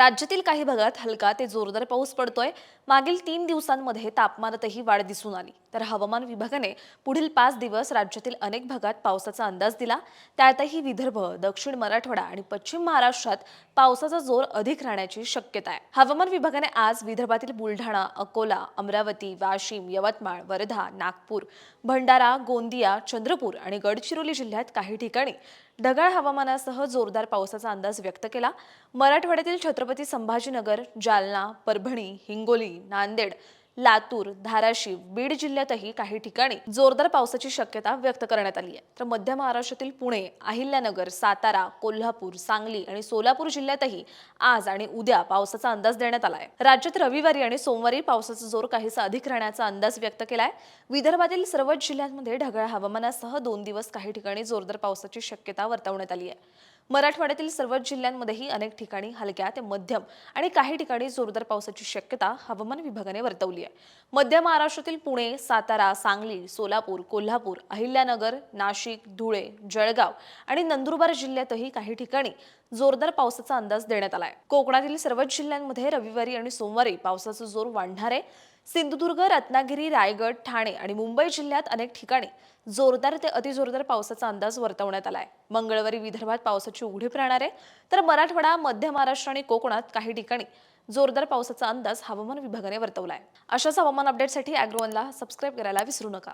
राज्यातील काही भागात हलका ते जोरदार पाऊस पडतोय. मागील तीन दिवसांमध्ये तापमानातही वाढ दिसून आली. तर हवामान विभागाने पुढील पाच दिवस राज्यातील अनेक भागात पावसाचा अंदाज दिला. त्यातही विदर्भ दक्षिण मराठवाडा आणि पश्चिम महाराष्ट्रात पावसाचा जोर अधिक राहण्याची शक्यता आहे. हवामान विभागाने आज विदर्भातील बुलढाणा अकोला अमरावती वाशिम यवतमाळ वर्धा नागपूर भंडारा गोंदिया चंद्रपूर आणि गडचिरोली जिल्ह्यात काही ठिकाणी ढगाळ हवामानासह जोरदार पावसाचा अंदाज व्यक्त केला. मराठवाड्यातील छत्रपती संभाजीनगर जालना परभणी हिंगोली नांदेड लातूर धाराशिव बीड जिल्ह्यातही काही ठिकाणी जोरदार पावसाची शक्यता व्यक्त करण्यात आली आहे. तर मध्य महाराष्ट्रातील पुणे अहिल्यानगर सातारा कोल्हापूर सांगली आणि सोलापूर जिल्ह्यातही आज आणि उद्या पावसाचा अंदाज देण्यात आला आहे. राज्यात रविवारी आणि सोमवारी पावसाचा जोर काहीसा अधिक राहण्याचा अंदाज व्यक्त केलाय विदर्भातील सर्वच जिल्ह्यांमध्ये ढगाळ हवामानासह दोन दिवस काही ठिकाणी जोरदार पावसाची शक्यता वर्तवण्यात आली आहे. मराठवाड्यातील सर्वच जिल्ह्यांमध्येही अनेक ठिकाणी हलक्या ते मध्यम आणि काही ठिकाणी जोरदार पावसाची शक्यता हवामान विभागाने वर्तवली आहे. मध्य महाराष्ट्रातील पुणे सातारा सांगली सोलापूर कोल्हापूर अहिल्यानगर नाशिक धुळे जळगाव आणि नंदुरबार जिल्ह्यातही काही ठिकाणी जोरदार पावसाचा अंदाज देण्यात आलाय कोकणातील सर्वच जिल्ह्यांमध्ये रविवारी आणि सोमवारी पावसाचा जोर वाढणार आहे. सिंधुदुर्ग रत्नागिरी रायगड ठाणे आणि मुंबई जिल्ह्यात अनेक ठिकाणी जोरदार ते अतिजोरदार पावसाचा अंदाज वर्तवण्यात आलाय. मंगळवारी विदर्भात पावसाची उघडीप राहणार आहे. तर मराठवाडा मध्य महाराष्ट्र आणि कोकणात काही ठिकाणी जोरदार पावसाचा अंदाज हवामान विभागाने वर्तवलाय. अशाच हवामान अपडेटसाठी अॅग्रोवनला सबस्क्राईब करायला विसरू नका.